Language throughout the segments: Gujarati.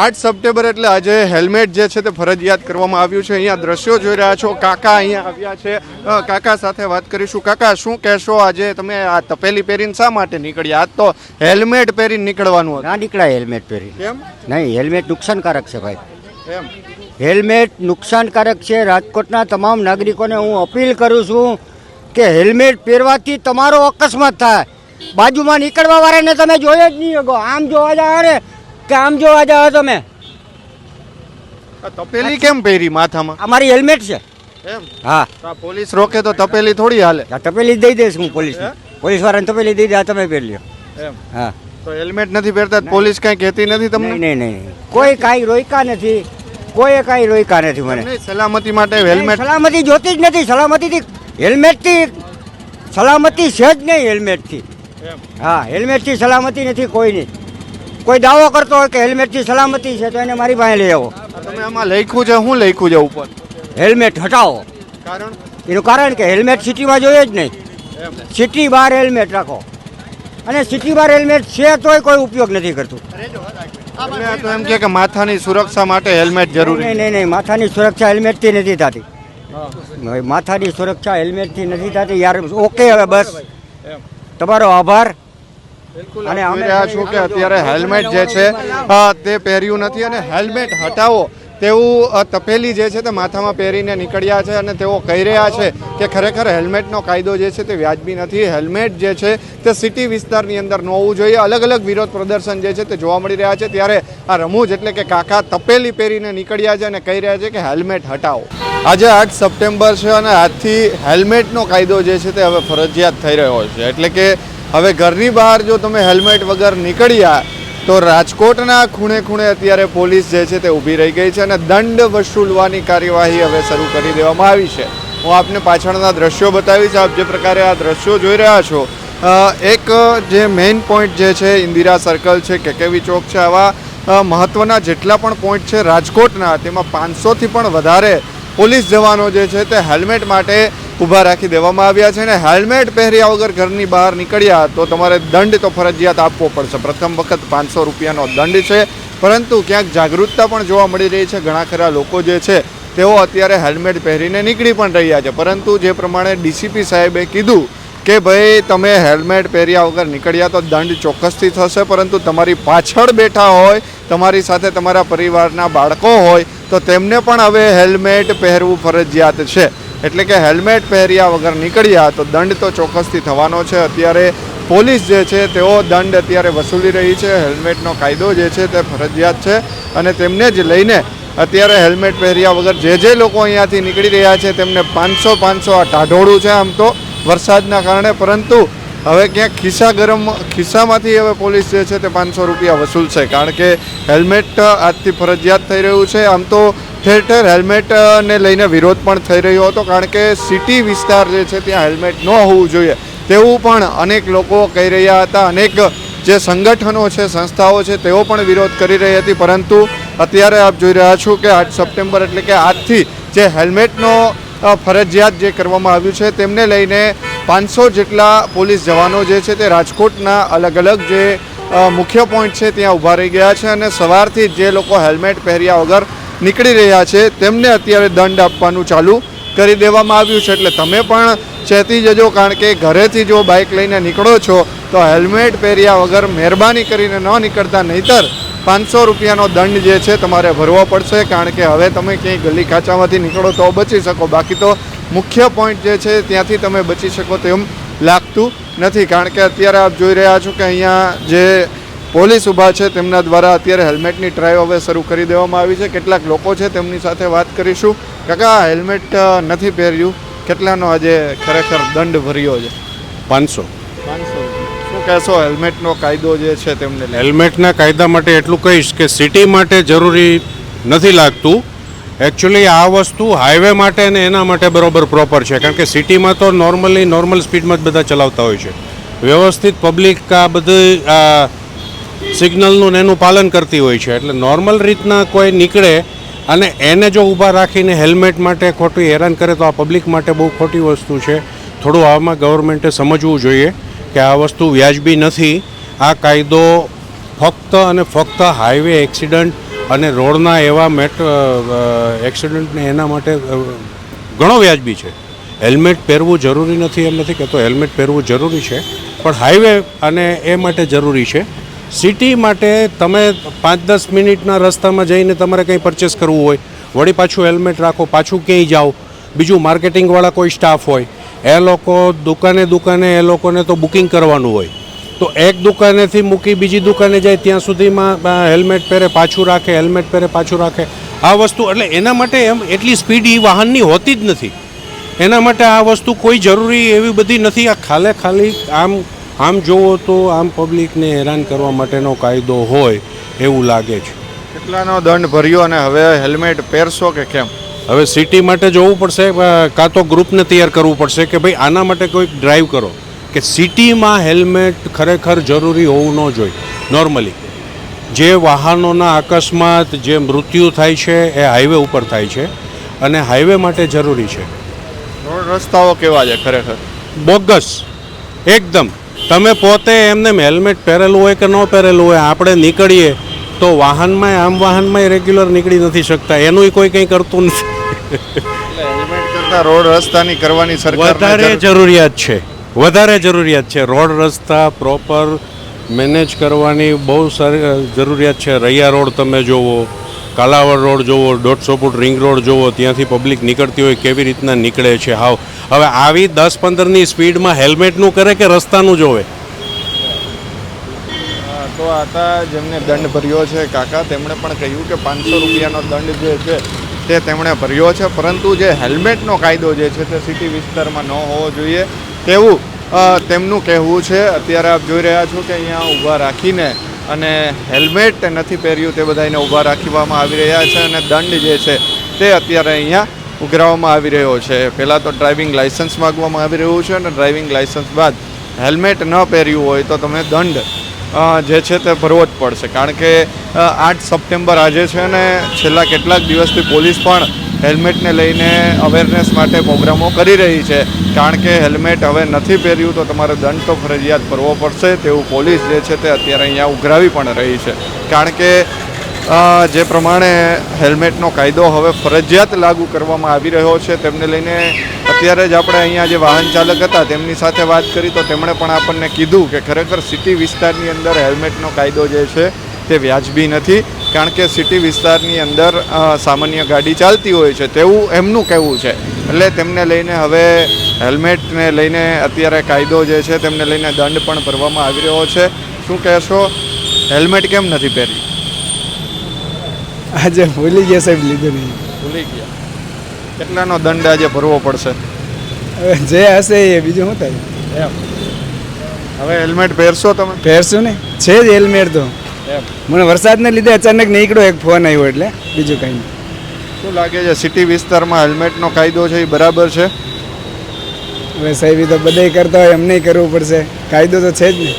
આઠ સપ્ટેમ્બર એટલે આજે હેલ્મેટ જે છે તે ફરજિયાત કરવામાં આવ્યું છે. અહીંયા દ્રશ્યો જોઈ રહ્યા છો. કાકા અહીંયા આવ્યા છે. કાકા સાથે વાત કરીશું. કાકા શું કહેશો આજે? તમે આ તપેલી પહેરીને શા માટે નીકળ્યા? આજ તો હેલ્મેટ પહેરીને નીકળવાનું હતું. ના નીકળાય હેલ્મેટ પહેરી કેમ? નહીં હેલ્મેટ નુકસાનકારક છે ભાઈ. એમ? હેલ્મેટ નુકસાનકારક છે. રાજકોટના તમામ નાગરિકોને હું અપીલ કરું છું કે હેલ્મેટ પહેરવાથી તમારો અકસ્માત થાય. બાજુમાં નીકળવા વાળાને તમે જોઈ જ નહીં આમ જોવા જાવ ને કે આમ જોવા જાવ તમે. તપેલી કેમ પહેરી માથામાં? અમારી હેલ્મેટ છે. એમ? હા. પોલીસ રોકે તો તપેલી થોડી હાલે. આ તપેલી દઈ દઈશ હું પોલીસ પોલીસ વાળાને તપેલી દઈ દે આ તમે પહેરી લ્યો એમ. હા. તો હેલ્મેટ નથી પહેરતા પોલીસ કાંઈ કહેતી નથી તમને? નહીં નહીં કોઈ કાંઈ રોક્યા નથી. કોઈ કાંઈ રોક્યા નથી મને. સલામતી માટે હેલ્મેટ? સલામતી જોતી જ નથી. સલામતીથી હેલ્મેટથી સલામતી છે જ નહીં હેલ્મેટથી. હા હેલ્મેટથી સલામતી નથી કોઈની કોઈ દાવો કરતો હોય કે હેલ્મેટથી સલામતી છે તો એને મારી પાસે લઈ આવો. તમે આમાં લખ્યું છે શું લખ્યું છે ઉપર? હેલ્મેટ હટાવો. કારણ? એનું કારણ કે હેલ્મેટ સિટીમાં જોઈએ જ નહીં. સિટી બહાર હેલ્મેટ રાખો. અને સિટી બહાર હેલ્મેટ છે તોય કોઈ ઉપયોગ નથી કરતું. તો એમ કે માથાની સુરક્ષા માટે હેલ્મેટ જરૂરી નહીં નહીં નહીં માથાની સુરક્ષા હેલ્મેટથી નથી થતી. માથાની સુરક્ષા હેલ્મેટથી નથી થતી. યાર ઓકે હવે બસ. તમારો આભાર. અને અમે રહ્યા છું કે અત્યારે હેલ્મેટ જે છે તે પહેર્યું નથી અને હેલ્મેટ હટાવો. તેવું તપેલી જે છે તે માથામાં પહેરીને નીકળ્યા છે અને તેઓ કહી રહ્યા છે કે ખરેખર હેલ્મેટનો કાયદો જે છે તે વ્યાજબી નથી. હેલ્મેટ જે છે તે સિટી વિસ્તારની અંદર ન હોવું જોઈએ. અલગ અલગ વિરોધ પ્રદર્શન જે છે તે જોવા મળી રહ્યા છે. ત્યારે આ રમૂજ એટલે કે કાકા તપેલી પહેરીને નીકળ્યા છે અને કહી રહ્યા છે કે હેલ્મેટ હટાવો. આજે આઠ સપ્ટેમ્બર છે અને આજથી હેલ્મેટનો કાયદો જે છે તે હવે ફરજિયાત થઈ રહ્યો છે. એટલે કે હવે ઘરની બહાર જો તમે હેલ્મેટ વગર નીકળ્યા, તો રાજકોટના ખૂણે ખૂણે અત્યારે પોલીસ જે છે તે ઊભી રહી ગઈ છે અને દંડ વસૂલવાની કાર્યવાહી હવે શરૂ કરી દેવામાં આવી છે. હું આપને પાછળના દ્રશ્યો બતાવીશ. આપ જે પ્રકારે આ દ્રશ્યો જોઈ રહ્યા છો એક જે મેઇન પોઈન્ટ જે છે, ઇન્દિરા સર્કલ છે કેકેવી ચોક છે, આવા મહત્ત્વના જેટલા પણ પોઈન્ટ છે રાજકોટના, તેમાં પાંચસોથી પણ વધારે પોલીસ જવાનો જે છે તે હેલ્મેટ માટે ઊભા રાખી દેવામાં આવ્યા છે અને હેલ્મેટ પહેર્યા વગર ઘરની બહાર નીકળ્યા તો તમારે દંડ તો ફરજિયાત આપવો પડશે. પ્રથમ વખત પાંચસો રૂપિયાનો દંડ છે. પરંતુ ક્યાંક જાગૃતતા પણ જોવા મળી રહી છે. ઘણા ખરા લોકો જે છે, તેઓ અત્યારે હેલ્મેટ પહેરીને નીકળી પણ રહ્યા છે. પરંતુ જે પ્રમાણે ડીસીપી સાહેબે કીધું કે ભાઈ, તમે હેલ્મેટ પહેર્યા વગર નીકળ્યા તો દંડ ચોક્કસથી થશે, પરંતુ તમારી પાછળ બેઠા હોય, તમારી સાથે તમારા પરિવારના બાળકો હોય, તો તેમને પણ હવે હેલ્મેટ પહેરવું ફરજિયાત છે. એટલે કે હેલ્મેટ પહેર્યા વગર નીકળ્યા તો દંડ તો ચોક્કસથી થવાનો છે. અત્યારે પોલીસ જે છે તેઓ દંડ અત્યારે વસૂલી રહી છે. હેલ્મેટનો કાયદો જે છે તે ફરજિયાત છે અને તેમને જ લઈને અત્યારે હેલ્મેટ પહેર્યા વગર જે જે લોકો અહીંયાથી નીકળી રહ્યા છે તેમને પાંચસો પાંચસો આ ટાઢોળું છે આમ તો વરસાદના કારણે. પરંતુ હવે ક્યાંક ખિસ્સા ગરમ, ખિસ્સામાંથી હવે પોલીસ જે છે તે પાંચસો રૂપિયા વસૂલશે. કારણ કે હેલ્મેટ આજથી ફરજિયાત થઈ રહ્યું છે. આમ તો ઠેર ઠેર હેલ્મેટને લઈને વિરોધ પણ થઈ રહ્યો હતો, કારણ કે સિટી વિસ્તાર જે છે ત્યાં હેલ્મેટ ન હોવું જોઈએ તેવું પણ અનેક લોકો કહી રહ્યા હતા. અનેક જે સંગઠનો છે, સંસ્થાઓ છે, તેઓ પણ વિરોધ કરી રહી હતી, પરંતુ અત્યારે આપ જોઈ રહ્યા છો કે આઠ સપ્ટેમ્બર એટલે કે આજથી જે હેલ્મેટનો ફરજિયાત જે કરવામાં આવ્યું છે, તેમને લઈને પાંચસો જેટલા પોલીસ જવાનો જે છે તે રાજકોટના અલગ અલગ જે મુખ્ય પોઈન્ટ છે, ત્યાં ઊભા રહી ગયા છે અને સવારથી જે લોકો હેલ્મેટ પહેર્યા વગર નીકળી રહ્યા છે. તેમને અત્યારે દંડ આપવાનું ચાલુ કરી દેવામાં આવ્યું છે. એટલે તમે પણ ચેતી જજો, કારણ કે ઘરેથી જો બાઇક લઈને નીકળો છો, તો હેલ્મેટ પહેર્યા વગર મહેરબાની કરીને ન નીકળતા. નહીતર પાંચસો રૂપિયાનો દંડ જે છે તમારે ભરવો પડશે, કારણ કે હવે તમે ક્યાંય ગલી ખાંચામાંથી નીકળો તો બચી શકો. બાકી તો મુખ્ય પોઈન્ટ જે છે, ત્યાંથી તમે બચી શકો તેમ લાગતું નથી. કારણ કે અત્યારે આપ જોઈ રહ્યા છો કે અહીંયા જે પોલીસ ઊભા છે તેમના દ્વારા અત્યારે હેલ્મેટની ટ્રાય હવે શરૂ કરી દેવામાં આવી છે. કેટલાક લોકો છે તેમની સાથે વાત કરીશું. કાકા હેલ્મેટ નથી પહેર્યું. કેટલાનો આજે ખરેખર દંડ ભર્યો છે? પાંચસો. પાંચસો. શું કહેશો હેલ્મેટનો કાયદો જે છે તેમને હેલ્મેટના કાયદા માટે એટલું કહીશ કે સિટી માટે જરૂરી નથી લાગતું. એકચ્યુઅલી આ વસ્તુ હાઈવે માટે ને એના માટે બરોબર પ્રોપર છે. કારણ કે સિટીમાં તો નોર્મલી નોર્મલ સ્પીડમાં જ બધા ચલાવતા હોય છે. વ્યવસ્થિત પબ્લિક આ બધી આ સિગ્નલનું એનું પાલન કરતી હોય છે. એટલે નોર્મલ રીતના કોઈ નીકળે અને એને જો ઊભા રાખીને હેલ્મેટ માટે ખોટી હેરાન કરે તો આ પબ્લિક માટે બહુ ખોટી વસ્તુ છે. થોડું આમાં ગવર્મેન્ટે સમજવું જોઈએ કે આ વસ્તુ વ્યાજબી નથી. આ કાયદો ફક્ત અને ફક્ત હાઈવે એક્સિડન્ટ અને રોડના એવા મેટ એક્સિડન્ટને એના માટે ઘણો વ્યાજબી છે. હેલ્મેટ પહેરવું જરૂરી નથી એમ નથી કહેતો. હેલ્મેટ પહેરવું જરૂરી છે. પણ હાઈવે અને એ માટે જરૂરી છે. સિટી માટે તમે પાંચ દસ મિનિટના રસ્તામાં જઈને તમારે કંઈ પરચેસ કરવું હોય, વળી પાછું હેલ્મેટ રાખો, પાછું ક્યાંય જાઓ, બીજું માર્કેટિંગવાળા કોઈ સ્ટાફ હોય, એ લોકો દુકાને દુકાને એ લોકોને તો બુકિંગ કરવાનું હોય. તો એક દુકાનેથી મૂકી બીજી દુકાને જાય, ત્યાં સુધીમાં હેલ્મેટ પહેરે, પાછું રાખે હેલ્મેટ પહેરે, પાછું રાખે. આ વસ્તુ, એટલે એના માટે એમ એટલી સ્પીડ એ વાહનની હોતી જ નથી. એના માટે આ વસ્તુ કોઈ જરૂરી એવી બધી નથી. આ ખાલે ખાલી આમ આમ જોવો તો આમ પબ્લિકને હેરાન કરવા માટેનો કાયદો હોય એવું લાગે છે. કેટલાનો દંડ ભર્યો અને હવે હેલ્મેટ પહેરશો કે કેમ? હવે સિટી માટે જોવું પડશે કાં તો ગ્રુપને તૈયાર કરવું પડશે કે ભાઈ આના માટે કોઈક ડ્રાઈવ કરો. કે સિટીમાં હેલ્મેટ ખરેખર જરૂરી હોવું ન જોઈએ નોર્મલી જે વાહનોના અકસ્માત જે મૃત્યુ થાય છે એ હાઈવે ઉપર થાય છે અને હાઈવે માટે જરૂરી છે. રસ્તાઓ કેવા છે ખરેખર? બોગસ એકદમ. તમે પોતે એમને હેલ્મેટ પહેરેલું હોય કે ન પહેરેલું હોય આપણે નીકળીએ તો વાહનમાં આમ વાહનમાં રેગ્યુલર નીકળી નથી શકતા. એનું કોઈ કંઈ કરતું નથી. રોડ રસ્તાની કરવાની વધારે જરૂરિયાત છે. વધારે જરૂરિયાત છે. રોડ રસ્તા પ્રોપર મેનેજ કરવાની બહુ સારી જરૂરિયાત છે. રૈયા રોડ તમે જોવો કાલાવડ રોડ જોવો દોઢસો ફૂટ રિંગ રોડ જોવો ત્યાંથી પબ્લિક નીકળતી હોય કેવી રીતના નીકળે છે હાવ. હવે આવી દસ પંદરની સ્પીડમાં હેલ્મેટનું કરે કે રસ્તાનું જોવે? તો આતા જેમને દંડ ભર્યો છે, કાકા, તેમણે પણ કહ્યું કે પાંચસો રૂપિયાનો દંડ જે છે, તે તેમણે ભર્યો છે. પરંતુ જે હેલ્મેટનો કાયદો જે છે, તે સિટી વિસ્તારમાં ન હોવો જોઈએ. તેવું તેમનું કહેવું છે. અત્યારે આપ જોઈ રહ્યા છો કે અહીંયા ઊભા રાખીને અને હેલ્મેટ નથી પહેર્યું, તે બધાને ઊભા રાખવામાં આવી રહ્યા છે અને દંડ જે છે, તે અત્યારે અહીંયા ઉઘરાવવામાં આવી રહ્યો છે. પહેલાં તો ડ્રાઇવિંગ લાઇસન્સ માગવામાં આવી રહ્યું છે અને ડ્રાઇવિંગ લાઇસન્સ બાદ હેલ્મેટ ન પહેર્યું હોય તો તમે દંડ જે છે તે ભરવો જ પડશે. કારણ કે આઠ સપ્ટેમ્બર આજે છે અને છેલ્લા કેટલાક દિવસથી પોલીસ પણ હેલ્મેટને લઈને અવેરનેસ માટે પ્રોગ્રામો કરી રહી છે. કારણ કે હેલ્મેટ હવે નથી પહેર્યું તો તમારે દંડ તો ફરજિયાત ભરવો પડશે તેવું પોલીસ જે છે તે અત્યારે અહીંયા ઉઘરાવી પણ રહી છે. કારણ કે જે પ્રમાણે હેલ્મેટનો કાયદો હવે ફરજિયાત લાગુ કરવામાં આવી રહ્યો છે, તેમને લઈને અત્યારે જ આપણે અહીંયા જે વાહન ચાલક હતા, તેમની સાથે વાત કરી તો તેમણે પણ આપણને કીધું કે ખરેખર સિટી વિસ્તારની અંદર હેલ્મેટનો કાયદો જે છે, તે વ્યાજબી નથી, કારણ કે સિટી વિસ્તારની અંદર સામાન્ય ગાડી ચાલતી હોય છે, તેવું એમનું કહેવું છે. એટલે તેમને લઈને હવે હેલ્મેટને લઈને અત્યારે કાયદો જે છે, તેમને લઈને દંડ પણ ભરવામાં આવી રહ્યો છે. શું કહેશો? હેલ્મેટ કેમ નથી પહેર્યું આજે ભૂલી ગયા સાહેબ લીધું નહીં. ભૂલી ગયા. કેટલાનો દંડ આજે ભરવો પડશે? હવે જે હશે એ બીજું શું થાય? હવે હેલ્મેટ પહેરશો તમે? પહેરશું ને. છે જ હેલ્મેટ તો. મને વરસાદને લીધે અચાનક નીકળ્યો એક ફોન આવ્યો એટલે બીજું કંઈ નહીં. શું લાગે છે સિટી વિસ્તારમાં હેલ્મેટનો કાયદો છે એ બરાબર છે? હવે સાહેબ એ તો બધા કરતા હોય એમ નહીં કરવું પડશે. કાયદો તો છે જ ને.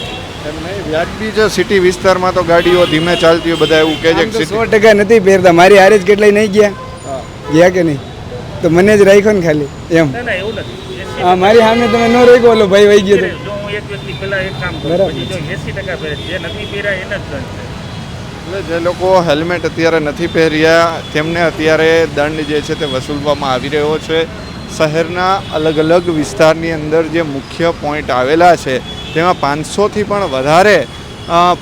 એમ નહીં વ્યાજબી છે સિટી વિસ્તારમાં તો ગાડીઓ ધીમે ચાલતી હોય બધા એવું કહે છે કે સો ટકા નથી પહેરતા મારી હારે જ કેટલાય નહીં ગયા. ગયા કે નહીં? તો મને જ રાખ્યો ને ખાલી એમ. ના ના એવું નથી. હા મારી સામે તમે ન રાખ્યો ઓલો ભાઈ વહી ગયો તો. જો હું એક વ્યક્તિ પહેલા એક કામ કરું બરાબર. પછી જો એસી ટકા પહેરે જે નથી પહેર્યા એને જ દંડ છે એટલે જે લોકો હેલ્મેટ અત્યારે નથી પહેર્યા તેમને અત્યારે દંડ જે છે તે વસૂલવામાં આવી રહ્યો છે. શહેરના અલગ અલગ વિસ્તારની અંદર જે મુખ્ય પોઈન્ટ આવેલા છે તેમાં પાંચસોથી પણ વધારે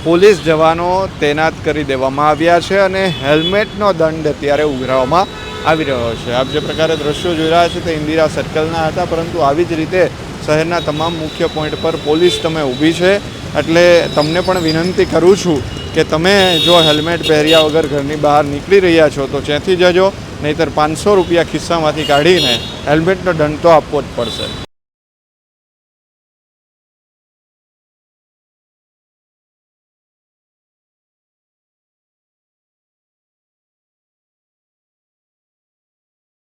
પોલીસ જવાનો તૈનાત કરી દેવામાં આવ્યા છે અને હેલ્મેટનો દંડ અત્યારે ઉઘરાવવામાં આવી રહ્યો છે. આપ જે પ્રકારે દ્રશ્યો જોઈ રહ્યા છે તે ઇન્દિરા સર્કલના હતા, પરંતુ આવી જ રીતે શહેરના તમામ મુખ્ય પોઈન્ટ પર પોલીસ તમે ઊભી છે. એટલે તમને પણ વિનંતી કરું છું કે તમે જો હેલ્મેટ પહેર્યા વગર ઘરની બહાર નીકળી રહ્યા છો, તો ત્યાંથી જજો. નહીંતર પાંચસો રૂપિયા ખિસ્સામાંથી કાઢીને હેલ્મેટનો દંડ તો આપવો જ પડશે.